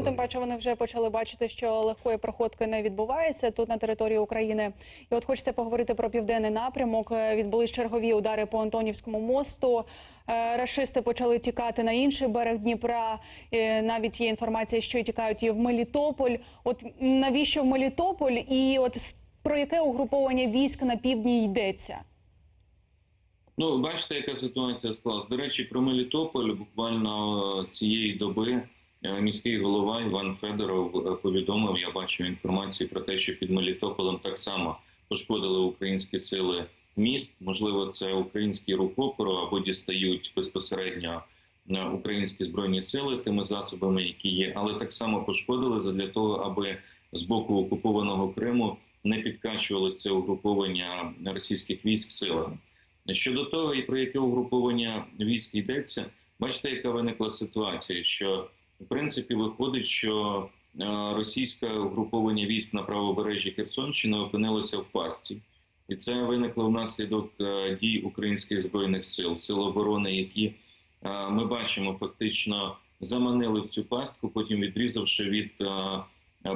Ну тим паче вони вже почали бачити, що легкої проходки не відбувається тут на території України. І от хочеться поговорити про південний напрямок. Е, Відбулись чергові удари по Антонівському мосту. Е, Рашисти почали тікати на інший берег Дніпра. Е, Навіть є інформація, що тікають і в Мелітополь. От навіщо в Мелітополь? І от про яке угруповання військ на півдні йдеться? Ну, бачите, яка ситуація склалась. До речі, про Мелітополь буквально цієї доби міський голова Іван Федоров е, повідомив. Я бачив інформацію про те, що під Мелітополем так само пошкодили українські сили міст. Можливо, це український рукопору або дістають безпосередньо е, українські збройні сили тими засобами, які є, але так само пошкодили задля того, аби з боку окупованого Криму не підкачували це угруповання російських військ силами. Щодо того, і про яке угруповання військ йдеться, бачите, яка виникла ситуація, що в принципі виходить, що е, російське угруповання військ на правобережжі Херсонщини опинилося в пастці, і це виникло внаслідок е, дій українських збройних сил, сил оборони, які е, ми бачимо, фактично заманили в цю пастку, потім відрізавши від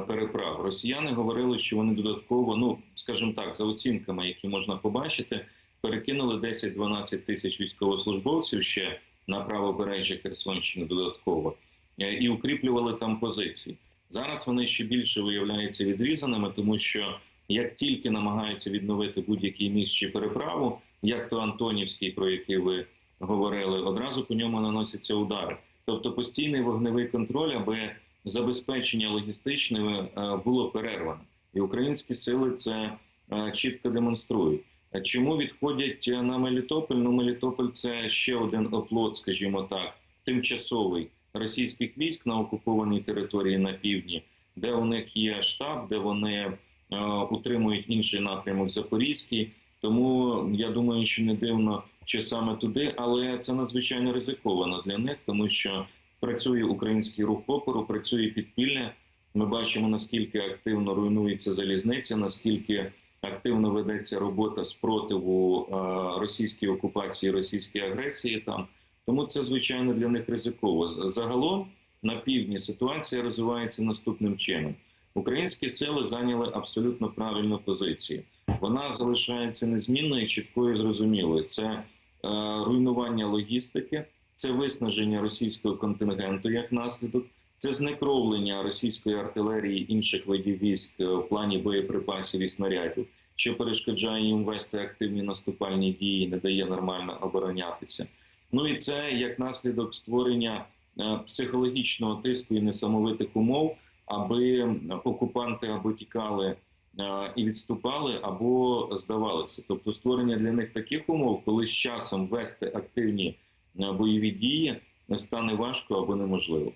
переправ. Росіяни говорили, що вони додатково, ну скажімо так, за оцінками, які можна побачити перекинули 10-12 тисяч військовослужбовців ще на правобережжя Херсонщини додатково і укріплювали там позиції. Зараз вони ще більше виявляються відрізаними, тому що як тільки намагаються відновити будь-який міст чи переправу, як то Антонівський, про який ви говорили, одразу по ньому наносяться удари. Тобто постійний вогневий контроль, аби забезпечення логістичне е, було перервано, і українські сили це е, чітко демонструють. Чому відходять е, на Мелітополь? Ну, Мелітополь це ще один оплот, скажімо так, тимчасовий російських військ на окупованій території на півдні, де у них є штаб, де вони е, утримують інший напрямок Запорізький. Тому я думаю, що не дивно, що саме туди, але це надзвичайно ризиковано для них, тому що працює український рух опору, працює підпілля. Ми бачимо наскільки активно руйнується залізниця, наскільки активно ведеться робота спротиву е, російській окупації, російській агресії там. Тому це звичайно для них ризиково. Загалом на півдні ситуація розвивається наступним чином: українські сили зайняли абсолютно правильну позицію. Вона залишається незмінною, чіткою, і зрозумілою. Це е, руйнування логістики, це виснаження російського контингенту як наслідок, це знекровлення російської артилерії інших видів військ е, в плані боєприпасів і снарядів, що перешкоджає їм вести активні наступальні дії, не дає нормально оборонятися. Ну і це як наслідок створення е, психологічного тиску і несамовитих умов, аби окупанти або тікали е, і відступали, або здавалися. Тобто створення для них таких умов, коли з часом вести активні е, бойові дії стане важко або неможливо.